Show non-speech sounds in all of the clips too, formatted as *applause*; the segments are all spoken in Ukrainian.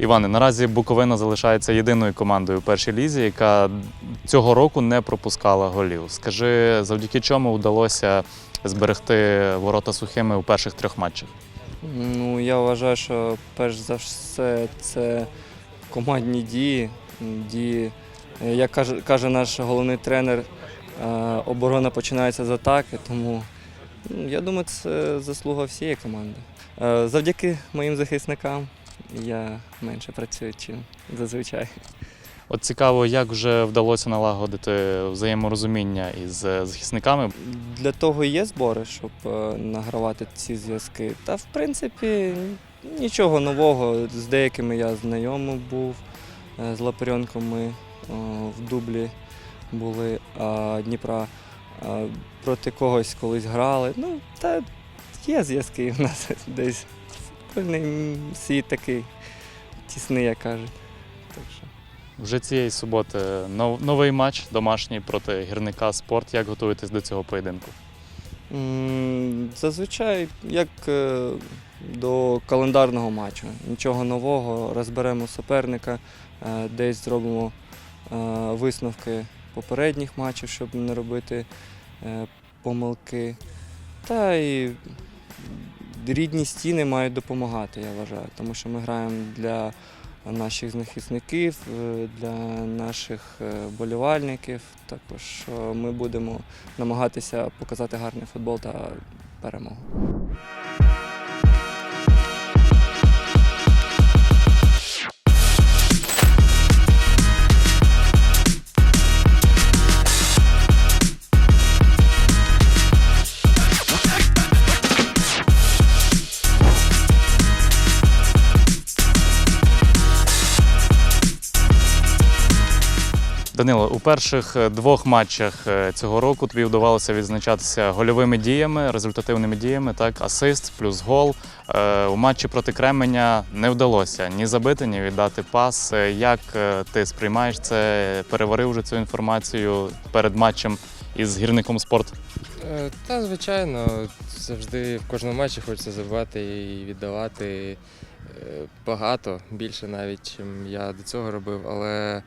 Іване, наразі Буковина залишається єдиною командою у першій лізі, яка цього року не пропускала голів. Скажи, завдяки чому вдалося зберегти ворота сухими у перших трьох матчах? Ну, я вважаю, що перш за все це командні дії. дії. Як каже, каже наш головний тренер, е, оборона починається з атаки, тому ну, я думаю, це заслуга всієї команди. Е, Завдяки моїм захисникам я менше працюю, ніж зазвичай. От цікаво, як вже вдалося налагодити взаєморозуміння із е, захисниками. Для того і є збори, щоб е, награвати ці зв'язки. Та в принципі нічого нового. З деякими я знайомий був. Е, З Лапаренком ми в дублі були а Дніпра. Проти когось колись грали. Ну, та є зв'язки в нас *laughs* десь. Футбольний світ такий тісний, як кажуть. Так що. Вже цієї суботи нов- новий матч домашній проти гірника спорт. Як готуєтесь до цього поєдинку? Зазвичай, як е, до календарного матчу. Нічого нового, розберемо суперника, е, десь зробимо е, висновки попередніх матчів, щоб не робити помилки. Та і рідні стіни мають допомагати, я вважаю, тому що ми граємо для наших захисників, е, для наших е, болівальників. Також е, ми будемо намагатися показати гарний футбол та перемогу. Данило, у перших е, двох матчах е, цього року тобі вдавалося відзначатися гольовими діями, результативними діями, так, асист плюс гол. Е, У матчі проти Кременя не вдалося ні забити, ні віддати пас. Як ти сприймаєш це? Переварив вже цю інформацію перед матчем із гірником спорт? Та, звичайно, завжди в кожному матчі хочеться забивати і віддавати багато, більше навіть, чим я до цього робив. Але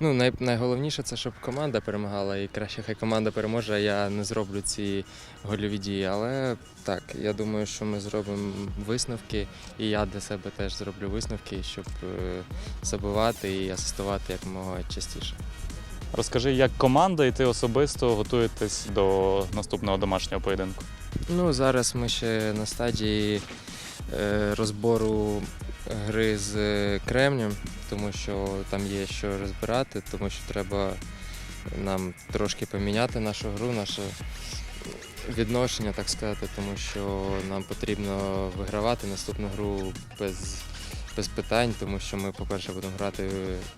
ну, най, найголовніше це, щоб команда перемагала, і краще хай команда переможе, а я не зроблю ці гольові дії. Але так, я думаю, що ми зробимо висновки, і я для себе теж зроблю висновки, щоб е, забивати і асистувати якомога частіше. Розкажи, як команда і ти особисто готуєтесь до наступного домашнього поєдинку? Ну, зараз ми ще на стадії розбору гри з е, Кремнем, тому що там є що розбирати, тому що треба нам трошки поміняти нашу гру, наше відношення, так сказати, тому що нам потрібно вигравати наступну гру без, без питань, тому що ми, по-перше, будемо грати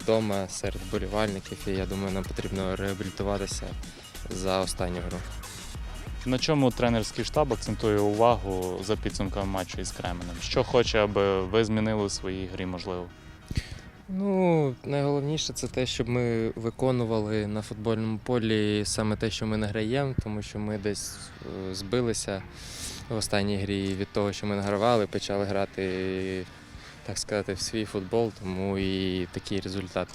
вдома серед болівальників, і я думаю, нам потрібно реабілітуватися за останню гру. На чому тренерський штаб акцентує увагу за підсумками матчу із Кременем? Що хоче, аби ви змінили у своїй грі, можливо? Ну, найголовніше це те, щоб ми виконували на футбольному полі саме те, що ми не граємо, тому що ми десь е, збилися в останній грі від того, що ми награвали, почали грати, так сказати, в свій футбол, тому і такий результат.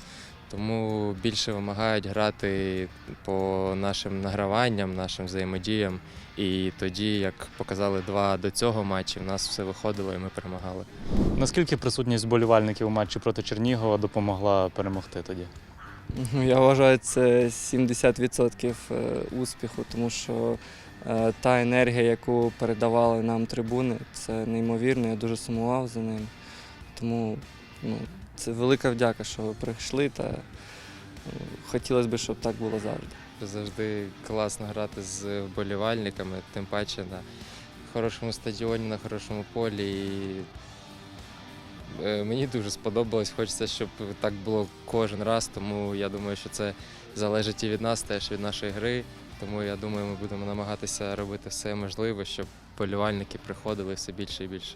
Тому більше вимагають грати по нашим награванням, нашим взаємодіям. І тоді, як показали два до цього матчі, в нас все виходило і ми перемагали. Наскільки присутність вболівальників у матчі проти Чернігова допомогла перемогти тоді? Ну, Я вважаю, це 70% е, успіху, тому що е, та енергія, яку передавали нам трибуни, це неймовірно. Я дуже сумував за ним. Тому ну, це велика вдяка, що ви прийшли, та е, хотілося б, щоб так було завжди. Завжди класно грати з вболівальниками, тим паче на хорошому стадіоні, на хорошому полі. І е, мені дуже сподобалось. Хочеться, щоб так було кожен раз, тому я думаю, що це залежить і від нас, теж від нашої гри. Тому я думаю, ми будемо намагатися робити все можливе, щоб вболівальники приходили все більше і більше.